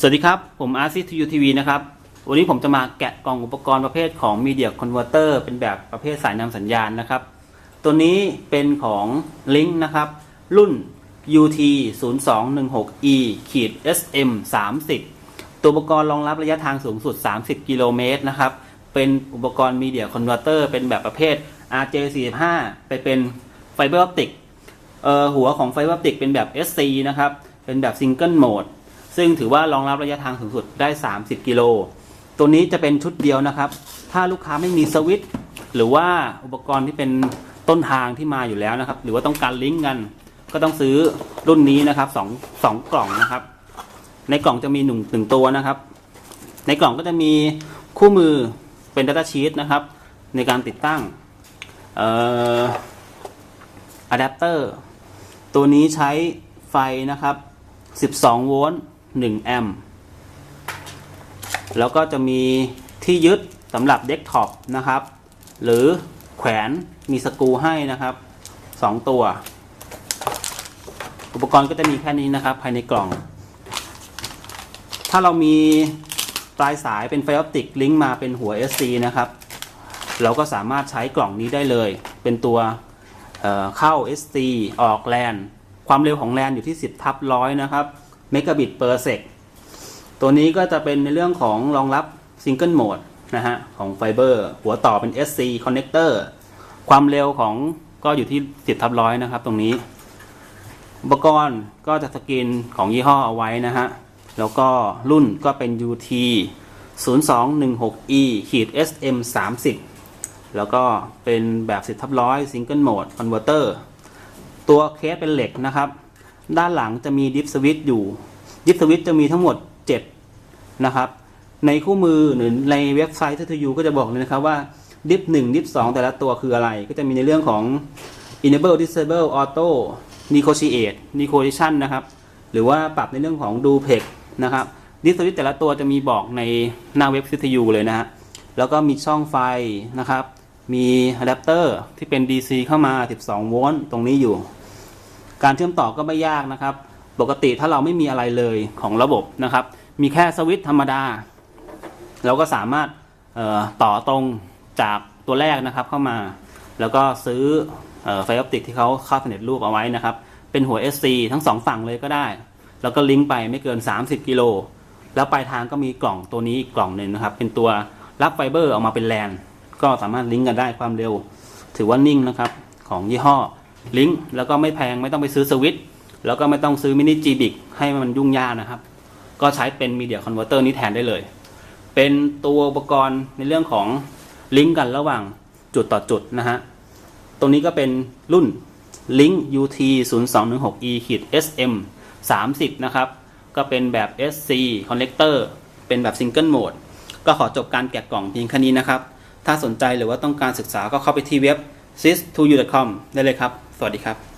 สวัสดีครับ ผมอาร์ซีทูยูทีวีนะครับ วันนี้ผมจะมาแกะกล่องอุปกรณ์ประเภทของ Media Converter เป็นแบบประเภทสายนำสัญญาณนะครับ ตัวนี้เป็นของ Link นะครับ รุ่น UT 0 2 1 6 E ขีด SM 30ตัวอุปกรณ์รองรับระยะทางสูงสุด 30 กิโลเมตรนะครับ เป็นอุปกรณ์ Media Converter เป็นแบบประเภท RJ45 ไปเป็นไฟเบอร์ออปติกหัวของไฟเบอร์ออปติกเป็นแบบ SC นะครับ เป็นแบบซิงเกิลโหมด ซึ่งถือว่ารองรับระยะทางสูงสุดได้ 30 กิโล ตัวนี้จะเป็นชุดเดียวนะครับ ถ้าลูกค้าไม่มีสวิตช์หรือว่าอุปกรณ์ที่เป็นต้นทางที่มาอยู่แล้วนะครับ หรือว่าต้องการลิงก์กัน ก็ต้องซื้อรุ่นนี้นะครับสองสองกล่องนะครับ ในกล่องจะมีหนึ่งหนึ่งตัวนะครับ ในกล่องก็จะมีคู่มือเป็น Data Sheet นะครับ ในการติดตั้งอะแดปเตอร์ตัวนี้ใช้ไฟนะครับ 12 โวลต์ 1 แอมป์แล้วก็จะมีที่ยึดสำหรับเดสก์ท็อปนะครับ หรือแขวนมีสกรูให้นะครับ 2 ตัว อุปกรณ์ก็จะมีแค่นี้นะครับ ภายในกล่อง ถ้าเรามีปลายสายเป็นไฟออปติกลิงก์มาเป็นหัว SC นะครับ เราก็สามารถใช้กล่องนี้ได้เลย เป็นตัวเเข้า SC ออกแลนความเร็วของแลนอยู่ที่ 10 ทับร้อยนะครับ เมกะบิตเปอร์เซกตัวนี้ก็จะเป็นในเรื่องของรองรับซิงเกิลโหมดนะฮะของไฟเบอร์หัวต่อเป็น SC connector ความเร็วของก็อยู่ที่ 10ทับร้อยนะครับตรงนี้ อุปกรณ์ก็จะสกรีนของยี่ห้อเอาไว้นะฮะ แล้วก็รุ่นก็เป็น UT 0216E ขีด SM 30แล้วก็เป็นแบบ10ทับร้อย Single Mode Converter ตัวเคสเป็นเหล็กนะครับ ด้านหลังจะมีดิฟสวิตอยู่ดิฟสวิตจะมีทั้งหมด 7 นะครับ ในคู่มือหรือในเว็บไซต์ทยูก็จะบอกเลยนะครับว่าดิฟ1ดิฟ2แต่ละตัวคืออะไร ก็จะมีในเรื่องของ enable disable auto negotiate negotiation นะครับ หรือว่าปรับในเรื่องของดูเพกนะครับดิฟสวิตแต่ละตัวจะมีบอกในหน้าเว็บซิทยูเลยนะฮะแล้วก็มีช่องไฟนะครับ มีอะแดปเตอร์ที่เป็น DC เข้ามา 12 โวลต์ตรงนี้อยู่ การเชื่อมต่อก็ไม่ยากนะครับ ปกติถ้าเราไม่มีอะไรเลยของระบบนะครับ มีแค่สวิตช์ธรรมดา เราก็สามารถต่อตรงจากตัวแรกนะครับเข้ามา แล้วก็ซื้ออไฟออปติกที่เขาเข้าสเร็จรูปเอาไว้นะครับ เป็นหัว SC ทั้งสองฝั่งเลยก็ได้ แล้วก็ลิงก์ไปไม่เกิน 30 กิโล แล้วปลายทางก็มีกล่องตัวนี้อีกกล่องหนึ่งนะครับ เป็นตัวรับไฟเบอร์ออกมาเป็นแลนก็สามารถลิงก์กันได้ความเร็ว ถือว่านิ่งนะครับของยี่ห้อ ลิงก์แล้วก็ไม่แพงไม่ต้องไปซื้อสวิตช์แล้วก็ไม่ต้องซื้อมินิจีบิกให้มันยุ่งยากนะครับ ก็ใช้เป็นมีเดียคอนเวอร์เตอร์นี้แทนได้เลย เป็นตัวอุปกรณ์ในเรื่องของลิงก์กันระหว่างจุดต่อจุดนะฮะตรงนี้ก็เป็นรุ่น Link UT 0 2 1 6 E SM 30 นะครับ ก็เป็นแบบ SC Connector เป็นแบบ Single Mode ก็ขอจบการแกะกล่องเพียงแค่นี้นะครับ ถ้าสนใจหรือว่าต้องการศึกษาก็เข้าไปที่เว็บ sys2u.com ได้เลยครับ สวัสดีครับ